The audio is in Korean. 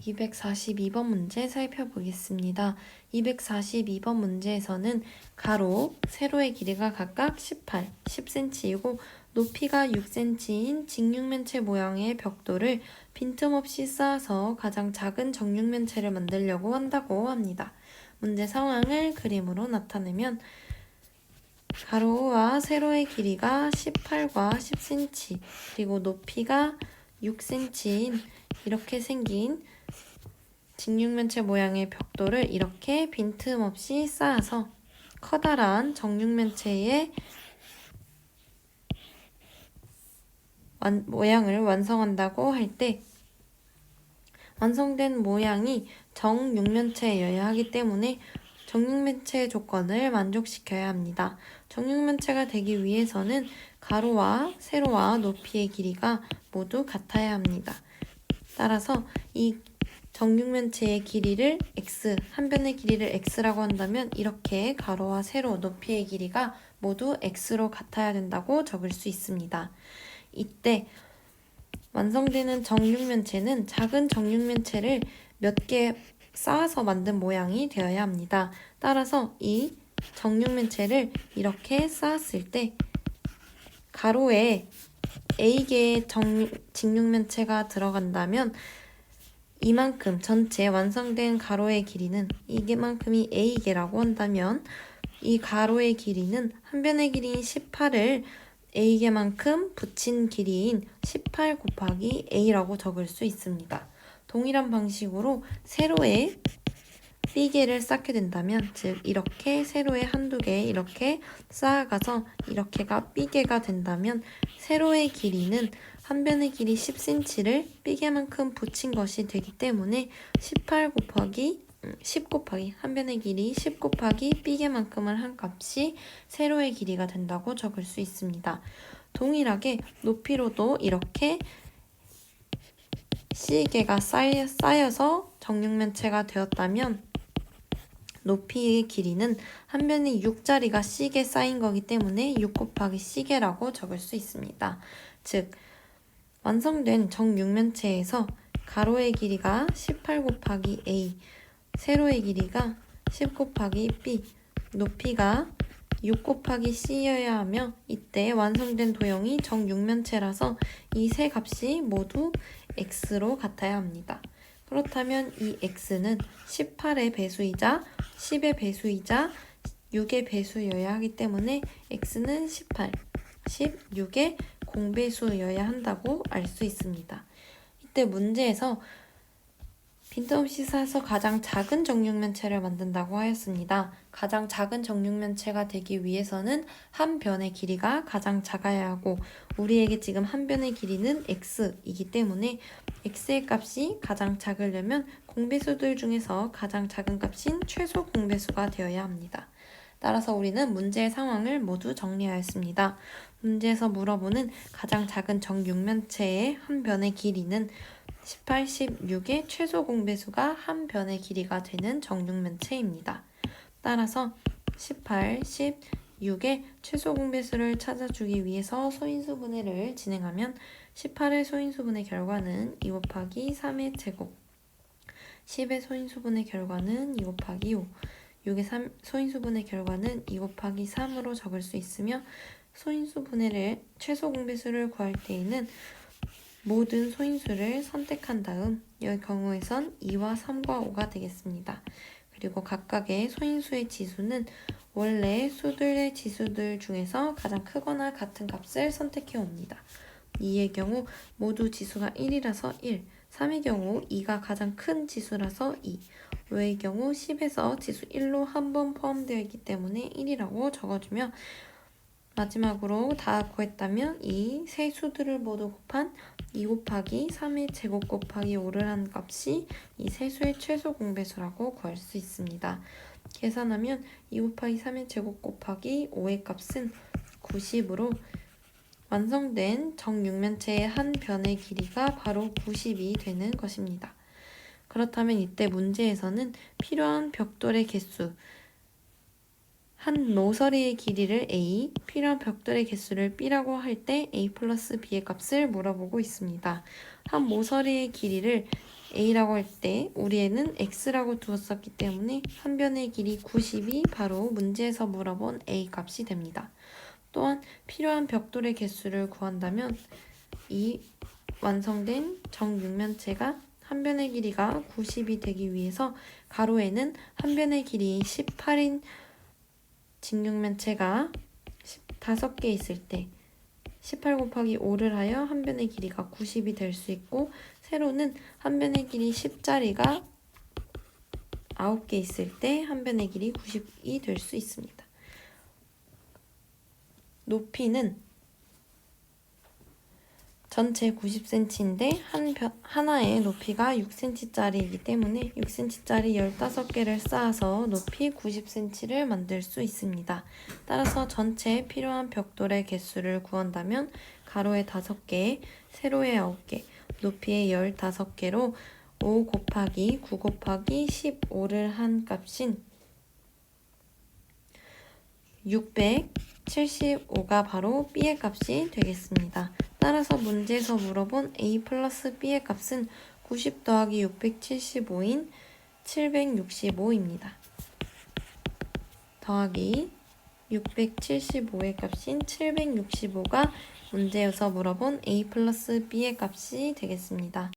242번 문제 살펴보겠습니다. 242번 문제에서는 가로, 세로의 길이가 각각 18, 10cm이고 높이가 6cm인 직육면체 모양의 벽돌을 빈틈없이 쌓아서 가장 작은 정육면체를 만들려고 한다고 합니다. 문제 상황을 그림으로 나타내면 가로와 세로의 길이가 18과 10cm 그리고 높이가 6cm인 이렇게 생긴 직육면체 모양의 벽돌을 이렇게 빈틈없이 쌓아서 커다란 정육면체의 완- 모양을 완성한다고 할 때 완성된 모양이 정육면체여야 하기 때문에 정육면체의 조건을 만족시켜야 합니다. 정육면체가 되기 위해서는 가로와 세로와 높이의 길이가 모두 같아야 합니다. 따라서 이 정육면체의 길이를 x, 한 변의 길이를 x라고 한다면 이렇게 가로와 세로, 높이의 길이가 모두 x로 같아야 된다고 적을 수 있습니다. 이때 완성되는 정육면체는 작은 정육면체를 몇 개 쌓아서 만든 모양이 되어야 합니다. 따라서 이 정육면체를 이렇게 쌓았을 때 가로에 A개의 정, 직육면체가 들어간다면 이만큼 전체 완성된 가로의 길이는 이게만큼이 A개라고 한다면 이 가로의 길이는 한 변의 길이인 18을 A개만큼 붙인 길이인 18 곱하기 A라고 적을 수 있습니다. 동일한 방식으로 세로에 B개를 쌓게 된다면 즉 이렇게 세로에 한두 개 이렇게 쌓아가서 이렇게가 B개가 된다면 세로의 길이는 한 변의 길이 10cm를 B개만큼 붙인 것이 되기 때문에 18 곱하기 음, 10 곱하기 한 변의 길이 10 곱하기 B개만큼을 한 값이 세로의 길이가 된다고 적을 수 있습니다. 동일하게 높이로도 이렇게 C개가 쌓여, 쌓여서 정육면체가 되었다면 높이의 길이는 한 변의 6자리가 C개 쌓인 거기 때문에 6 곱하기 C개라고 적을 수 있습니다. 즉 완성된 정육면체에서 가로의 길이가 18 곱하기 A, 세로의 길이가 10 곱하기 B, 높이가 6 곱하기 C여야 하며 이때 완성된 도형이 정육면체라서 이 세 값이 모두 X로 같아야 합니다. 그렇다면 이 X는 18의 배수이자 10의 배수이자 6의 배수여야 하기 때문에 X는 18, 16의 공배수여야 한다고 알 수 있습니다. 이때 문제에서 빈틈없이 쌓아서 가장 작은 정육면체를 만든다고 하였습니다. 가장 작은 정육면체가 되기 위해서는 한 변의 길이가 가장 작아야 하고 우리에게 지금 한 변의 길이는 x이기 때문에 x의 값이 가장 작으려면 공배수들 중에서 가장 작은 값인 최소 공배수가 되어야 합니다. 따라서 우리는 문제의 상황을 모두 정리하였습니다. 문제에서 물어보는 가장 작은 정육면체의 한 변의 길이는 18, 16의 최소 공배수가 한 변의 길이가 되는 정육면체입니다. 따라서 18, 16의 최소 공배수를 찾아주기 위해서 소인수 분해를 진행하면 18의 소인수 분해 결과는 2 곱하기 3의 제곱 10의 소인수 분해 결과는 2 곱하기 5 6의 3, 소인수 분해 결과는 2 곱하기 3으로 적을 수 있으며 소인수 분해를 최소 공배수를 구할 때에는 모든 소인수를 선택한 다음 이 경우에선 2와 3과 5가 되겠습니다. 그리고 각각의 소인수의 지수는 원래 수들의 지수들 중에서 가장 크거나 같은 값을 선택해 옵니다. 2의 경우 모두 지수가 1이라서 1, 3의 경우 2가 가장 큰 지수라서 2, 5의 경우 10에서 지수 1로 한 번 포함되어 있기 때문에 1이라고 적어주며 마지막으로 다 구했다면 이 세 수들을 모두 곱한 2 곱하기 3의 제곱 곱하기 5를 한 값이 이 세 수의 최소 공배수라고 구할 수 있습니다. 계산하면 2 곱하기 3의 제곱 곱하기 5의 값은 90으로 완성된 정육면체의 한 변의 길이가 바로 90이 되는 것입니다. 그렇다면 이때 문제에서는 필요한 벽돌의 개수, 한 모서리의 길이를 A, 필요한 벽돌의 개수를 B라고 할 때 A 플러스 B의 값을 물어보고 있습니다. 한 모서리의 길이를 a라고 할 때 우리에는 x라고 두었었기 때문에 한 변의 길이 90이 바로 문제에서 물어본 a 값이 됩니다. 또한 필요한 벽돌의 개수를 구한다면 이 완성된 정육면체가 한 변의 길이가 90이 되기 위해서 가로에는 한 변의 길이 18인 직육면체가 5개 있을 때 18 곱하기 5를 하여 한 변의 길이가 90이 될 수 있고 세로는 한 변의 길이 10짜리가 9개 있을 때 한 변의 길이 90이 될 수 있습니다. 높이는 전체 90cm인데 한 변, 하나의 높이가 6cm짜리이기 때문에 6cm짜리 15개를 쌓아서 높이 90cm를 만들 수 있습니다. 따라서 전체 필요한 벽돌의 개수를 구한다면 가로에 5개, 세로에 9개, 높이에 15개로 5 곱하기 9 곱하기 15를 한 값인 675가 바로 b의 값이 되겠습니다. 따라서 문제에서 물어본 a 플러스 b의 값은 90 더하기 675인 765입니다. 더하기 675의 값인 765가 문제에서 물어본 a 플러스 b의 값이 되겠습니다.